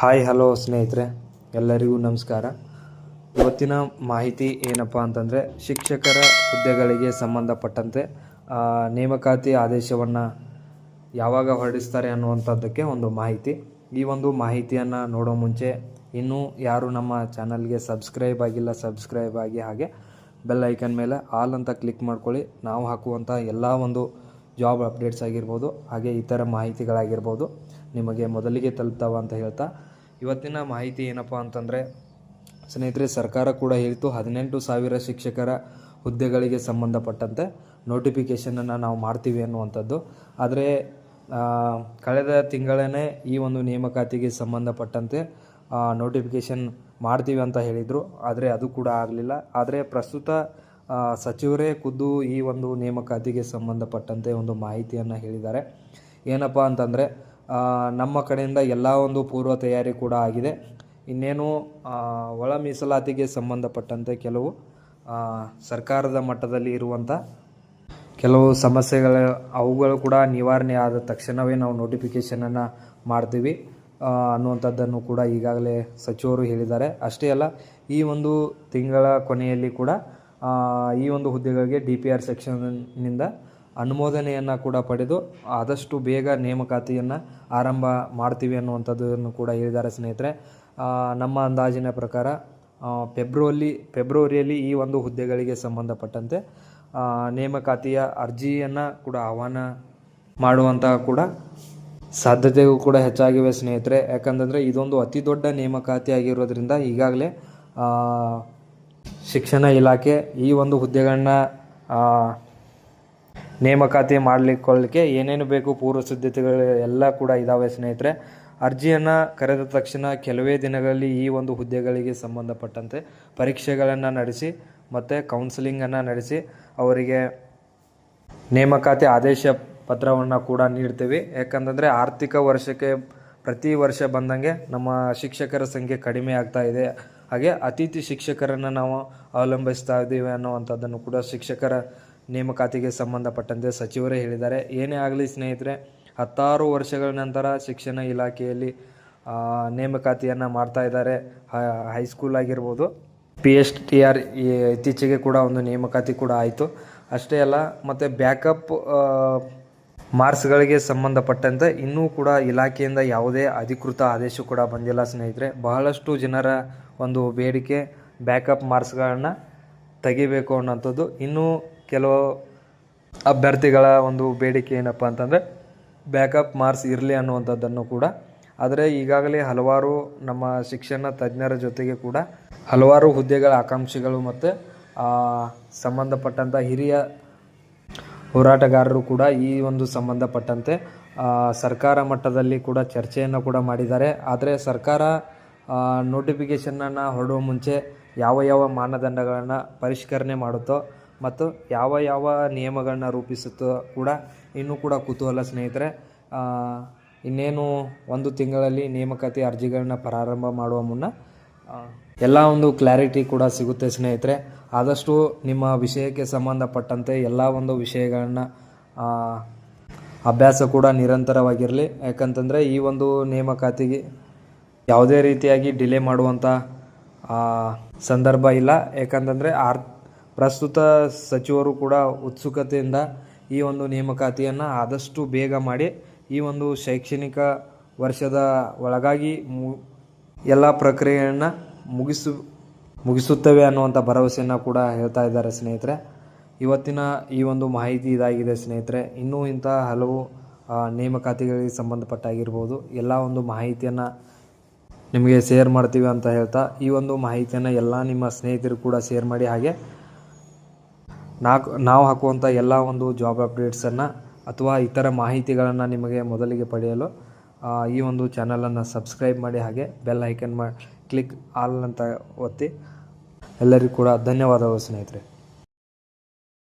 Hi hello ಸ್ನೇಹಿತರೆ. ಎಲ್ಲರಿಗೂ ನಮಸ್ಕಾರ. ಇವತ್ತಿನ ಮಾಹಿತಿ ಏನಪ್ಪ ಅಂತಂದರೆ, ಶಿಕ್ಷಕರ ಹುದ್ದೆಗಳಿಗೆ ಸಂಬಂಧಪಟ್ಟಂತೆ ನೇಮಕಾತಿ ಆದೇಶವನ್ನು ಯಾವಾಗ ಹೊರಡಿಸ್ತಾರೆ ಅನ್ನುವಂಥದ್ದಕ್ಕೆ ಒಂದು ಮಾಹಿತಿ. ಈ ಒಂದು ಮಾಹಿತಿಯನ್ನು ನೋಡೋ ಮುಂಚೆ ಇನ್ನೂ ಯಾರು ನಮ್ಮ ಚಾನಲ್ಗೆ ಸಬ್ಸ್ಕ್ರೈಬ್ ಆಗಿಲ್ಲ, ಸಬ್ಸ್ಕ್ರೈಬ್ ಆಗಿ ಹಾಗೆ ಬೆಲ್ ಐಕನ್ ಮೇಲೆ ಆಲ್ ಅಂತ ಕ್ಲಿಕ್ ಮಾಡ್ಕೊಳ್ಳಿ. ನಾವು ಹಾಕುವಂಥ ಎಲ್ಲ ಒಂದು ಜಾಬ್ ಅಪ್ಡೇಟ್ಸ್ ಆಗಿರ್ಬೋದು, ಹಾಗೆ ಇತರ ಮಾಹಿತಿಗಳಾಗಿರ್ಬೋದು, ನಿಮಗೆ ಮೊದಲಿಗೆ ತಲುಪ್ತಾವ ಅಂತ ಹೇಳ್ತಾ ಇವತ್ತಿನ ಮಾಹಿತಿ ಏನಪ್ಪ ಅಂತಂದರೆ, ಸ್ನೇಹಿತರೆ, ಸರ್ಕಾರ ಕೂಡ ಹೇಳಿತು ಹದಿನೆಂಟು ಸಾವಿರ ಶಿಕ್ಷಕರ ಹುದ್ದೆಗಳಿಗೆ ಸಂಬಂಧಪಟ್ಟಂತೆ ನೋಟಿಫಿಕೇಷನನ್ನು ನಾವು ಮಾಡ್ತೀವಿ ಅನ್ನುವಂಥದ್ದು. ಆದರೆ ಕಳೆದ ತಿಂಗಳೇ ಈ ಒಂದು ನೇಮಕಾತಿಗೆ ಸಂಬಂಧಪಟ್ಟಂತೆ ನೋಟಿಫಿಕೇಷನ್ ಮಾಡ್ತೀವಿ ಅಂತ ಹೇಳಿದರು. ಆದರೆ ಅದು ಕೂಡ ಆಗಲಿಲ್ಲ. ಆದರೆ ಪ್ರಸ್ತುತ ಸಚಿವರೇ ಖುದ್ದು ಈ ಒಂದು ನೇಮಕಾತಿಗೆ ಸಂಬಂಧಪಟ್ಟಂತೆ ಒಂದು ಮಾಹಿತಿಯನ್ನು ಹೇಳಿದ್ದಾರೆ. ಏನಪ್ಪ ಅಂತಂದರೆ ನಮ್ಮ ಕಡೆಯಿಂದ ಎಲ್ಲ ಒಂದು ಪೂರ್ವ ತಯಾರಿ ಕೂಡ ಆಗಿದೆ. ಇನ್ನೇನು ಒಳ ಮೀಸಲಾತಿಗೆ ಸಂಬಂಧಪಟ್ಟಂತೆ ಕೆಲವು ಸರ್ಕಾರದ ಮಟ್ಟದಲ್ಲಿ ಇರುವಂಥ ಕೆಲವು ಸಮಸ್ಯೆಗಳ, ಅವುಗಳು ಕೂಡ ನಿವಾರಣೆ ಆದ ತಕ್ಷಣವೇ ನಾವು ನೋಟಿಫಿಕೇಷನನ್ನು ಮಾಡ್ತೀವಿ. ಅನ್ನುವಂಥದ್ದನ್ನು ಕೂಡ ಈಗಾಗಲೇ ಸಚಿವರು ಹೇಳಿದ್ದಾರೆ. ಅಷ್ಟೇ ಅಲ್ಲ, ಈ ಒಂದು ತಿಂಗಳ ಕೊನೆಯಲ್ಲಿ ಕೂಡ ಈ ಒಂದು ಹುದ್ದೆಗಳಿಗೆ ಡಿ ಪಿ ಆರ್ ಸೆಕ್ಷನ್ನಿಂದ ಅನುಮೋದನೆಯನ್ನು ಕೂಡ ಪಡೆದು ಆದಷ್ಟು ಬೇಗ ನೇಮಕಾತಿಯನ್ನು ಆರಂಭ ಮಾಡ್ತೀವಿ ಅನ್ನುವಂಥದ್ದನ್ನು ಕೂಡ ಹೇಳಿದ್ದಾರೆ ಸ್ನೇಹಿತರೆ. ನಮ್ಮ ಅಂದಾಜಿನ ಪ್ರಕಾರ ಫೆಬ್ರವರಿ, ಫೆಬ್ರವರಿಯಲ್ಲಿ ಈ ಒಂದು ಹುದ್ದೆಗಳಿಗೆ ಸಂಬಂಧಪಟ್ಟಂತೆ ನೇಮಕಾತಿಯ ಅರ್ಜಿಯನ್ನು ಕೂಡ ಆಹ್ವಾನ ಮಾಡುವಂತಹ ಕೂಡ ಸಾಧ್ಯತೆಗೂ ಕೂಡ ಹೆಚ್ಚಾಗಿವೆ ಸ್ನೇಹಿತರೆ. ಯಾಕಂತಂದರೆ ಇದೊಂದು ಅತಿ ದೊಡ್ಡ ನೇಮಕಾತಿ ಆಗಿರೋದ್ರಿಂದ ಈಗಾಗಲೇ ಶಿಕ್ಷಣ ಇಲಾಖೆ ಈ ಒಂದು ಹುದ್ದೆಗಳನ್ನ ನೇಮಕಾತಿ ಮಾಡಲಿಕ್ಕೊಳ್ಳಿಕ್ಕೆ ಏನೇನು ಬೇಕು, ಪೂರ್ವ ಸಿದ್ಧತೆಗಳು ಎಲ್ಲ ಕೂಡ ಇದ್ದಾವೆ ಸ್ನೇಹಿತರೆ. ಅರ್ಜಿಯನ್ನು ಕರೆದ ತಕ್ಷಣ ಕೆಲವೇ ದಿನಗಳಲ್ಲಿ ಈ ಒಂದು ಹುದ್ದೆಗಳಿಗೆ ಸಂಬಂಧಪಟ್ಟಂತೆ ಪರೀಕ್ಷೆಗಳನ್ನು ನಡೆಸಿ ಮತ್ತು ಕೌನ್ಸಿಲಿಂಗನ್ನು ನಡೆಸಿ ಅವರಿಗೆ ನೇಮಕಾತಿ ಆದೇಶ ಪತ್ರವನ್ನು ಕೂಡ ನೀಡ್ತೀವಿ. ಯಾಕಂತಂದರೆ ಆರ್ಥಿಕ ವರ್ಷಕ್ಕೆ ಪ್ರತಿ ವರ್ಷ ಬಂದಂಗೆ ನಮ್ಮ ಶಿಕ್ಷಕರ ಸಂಖ್ಯೆ ಕಡಿಮೆ ಆಗ್ತಾ ಇದೆ. ಹಾಗೆ ಅತಿಥಿ ಶಿಕ್ಷಕರನ್ನು ನಾವು ಅವಲಂಬಿಸ್ತಾ ಇದ್ದೀವಿ ಅನ್ನೋವಂಥದ್ದನ್ನು ಕೂಡ ಶಿಕ್ಷಕರ ನೇಮಕಾತಿಗೆ ಸಂಬಂಧಪಟ್ಟಂತೆ ಸಚಿವರೇ ಹೇಳಿದ್ದಾರೆ. ಏನೇ ಆಗಲಿ ಸ್ನೇಹಿತರೆ, ಹತ್ತಾರು ವರ್ಷಗಳ ನಂತರ ಶಿಕ್ಷಣ ಇಲಾಖೆಯಲ್ಲಿ ನೇಮಕಾತಿಯನ್ನು ಮಾಡ್ತಾ ಇದ್ದಾರೆ. ಹೈಸ್ಕೂಲ್ ಆಗಿರ್ಬೋದು. ಪಿ ಎಚ್ ಟಿ ಆರ್ ಇತ್ತೀಚೆಗೆ ಕೂಡ ಒಂದು ನೇಮಕಾತಿ ಕೂಡ ಆಯಿತು. ಅಷ್ಟೇ ಅಲ್ಲ, ಮತ್ತು ಬ್ಯಾಕಪ್ ಮಾರ್ಕ್ಸ್ಗಳಿಗೆ ಸಂಬಂಧಪಟ್ಟಂತೆ ಇನ್ನೂ ಕೂಡ ಇಲಾಖೆಯಿಂದ ಯಾವುದೇ ಅಧಿಕೃತ ಆದೇಶ ಕೂಡ ಬಂದಿಲ್ಲ ಸ್ನೇಹಿತರೆ. ಬಹಳಷ್ಟು ಜನರ ಒಂದು ಬೇಡಿಕೆ ಬ್ಯಾಕಪ್ ಮಾರ್ಕ್ಸ್ಗಳನ್ನು ತೆಗಿಬೇಕು ಅನ್ನೋಂಥದ್ದು. ಇನ್ನೂ ಕೆಲವು ಅಭ್ಯರ್ಥಿಗಳ ಒಂದು ಬೇಡಿಕೆ ಏನಪ್ಪ ಅಂತಂದರೆ, ಬ್ಯಾಕಪ್ ಮಾರ್ಕ್ಸ್ ಇರಲಿ ಅನ್ನುವಂಥದ್ದನ್ನು ಕೂಡ. ಆದರೆ ಈಗಾಗಲೇ ಹಲವಾರು ನಮ್ಮ ಶಿಕ್ಷಣ ತಜ್ಞರ ಜೊತೆಗೆ ಕೂಡ ಹಲವಾರು ಹುದ್ದೆಗಳ ಆಕಾಂಕ್ಷಿಗಳು ಮತ್ತು ಸಂಬಂಧಪಟ್ಟಂಥ ಹಿರಿಯ ಹೋರಾಟಗಾರರು ಕೂಡ ಈ ಒಂದು ಸಂಬಂಧಪಟ್ಟಂತೆ ಸರ್ಕಾರ ಮಟ್ಟದಲ್ಲಿ ಕೂಡ ಚರ್ಚೆಯನ್ನು ಕೂಡ ಮಾಡಿದ್ದಾರೆ. ಆದರೆ ಸರ್ಕಾರ ನೋಟಿಫಿಕೇಷನನ್ನು ಹೊರಡುವ ಮುಂಚೆ ಯಾವ ಯಾವ ಮಾನದಂಡಗಳನ್ನು ಪರಿಷ್ಕರಣೆ ಮಾಡುತ್ತೋ ಮತ್ತು ಯಾವ ಯಾವ ನಿಯಮಗಳನ್ನ ರೂಪಿಸುತ್ತೋ ಕೂಡ ಇನ್ನೂ ಕೂಡ ಕುತೂಹಲ ಸ್ನೇಹಿತರೆ ಇನ್ನೇನು ಒಂದು ತಿಂಗಳಲ್ಲಿ ನೇಮಕಾತಿ ಅರ್ಜಿಗಳನ್ನ ಪ್ರಾರಂಭ ಮಾಡುವ ಮುನ್ನ ಎಲ್ಲ ಒಂದು ಕ್ಲಾರಿಟಿ ಕೂಡ ಸಿಗುತ್ತೆ ಸ್ನೇಹಿತರೆ. ಆದಷ್ಟು ನಿಮ್ಮ ವಿಷಯಕ್ಕೆ ಸಂಬಂಧಪಟ್ಟಂತೆ ಎಲ್ಲ ಒಂದು ವಿಷಯಗಳನ್ನ ಅಭ್ಯಾಸ ಕೂಡ ನಿರಂತರವಾಗಿರಲಿ. ಯಾಕಂತಂದರೆ ಈ ಒಂದು ನೇಮಕಾತಿಗೆ ಯಾವುದೇ ರೀತಿಯಾಗಿ ಡಿಲೇ ಮಾಡುವಂಥ ಸಂದರ್ಭ ಇಲ್ಲ. ಯಾಕಂತಂದರೆ ಆರ್ ಪ್ರಸ್ತುತ ಸಚಿವರು ಕೂಡ ಉತ್ಸುಕತೆಯಿಂದ ಈ ಒಂದು ನೇಮಕಾತಿಯನ್ನು ಆದಷ್ಟು ಬೇಗ ಮಾಡಿ ಈ ಒಂದು ಶೈಕ್ಷಣಿಕ ವರ್ಷದ ಒಳಗಾಗಿ ಮು ಎಲ್ಲ ಪ್ರಕ್ರಿಯೆಯನ್ನು ಮುಗಿಸು ಮುಗಿಸುತ್ತವೆ ಅನ್ನುವಂಥ ಭರವಸೆಯನ್ನು ಕೂಡ ಹೇಳ್ತಾ ಇದ್ದಾರೆ ಸ್ನೇಹಿತರೆ. ಇವತ್ತಿನ ಈ ಒಂದು ಮಾಹಿತಿ ಇದಾಗಿದೆ ಸ್ನೇಹಿತರೆ. ಇನ್ನೂ ಇಂಥ ಹಲವು ನೇಮಕಾತಿಗಳಿಗೆ ಸಂಬಂಧಪಟ್ಟಾಗಿರ್ಬೋದು. ಎಲ್ಲ ಒಂದು ಮಾಹಿತಿಯನ್ನು ನಿಮಗೆ ಶೇರ್ ಮಾಡ್ತೀವಿ ಅಂತ ಹೇಳ್ತಾ ಈ ಒಂದು ಮಾಹಿತಿಯನ್ನು ಎಲ್ಲ ನಿಮ್ಮ ಸ್ನೇಹಿತರು ಕೂಡ ಶೇರ್ ಮಾಡಿ ಹಾಗೆ ನಾಲ್ಕು ನಾವು ಹಾಕುವಂಥ ಎಲ್ಲ ಒಂದು ಜಾಬ್ ಅಪ್ಡೇಟ್ಸನ್ನು ಅಥವಾ ಇತರ ಮಾಹಿತಿಗಳನ್ನು ನಿಮಗೆ ಮೊದಲಿಗೆ ಪಡೆಯಲು ಈ ಒಂದು ಚಾನಲನ್ನು ಸಬ್ಸ್ಕ್ರೈಬ್ ಮಾಡಿ ಹಾಗೆ ಬೆಲ್ ಐಕನ್ ಮಾಡಿ ಕ್ಲಿಕ್ ಆಲ್ ಅಂತ ಒತ್ತಿ. ಎಲ್ಲರಿಗೂ ಕೂಡ ಧನ್ಯವಾದಗಳು ಸ್ನೇಹಿತರೆ.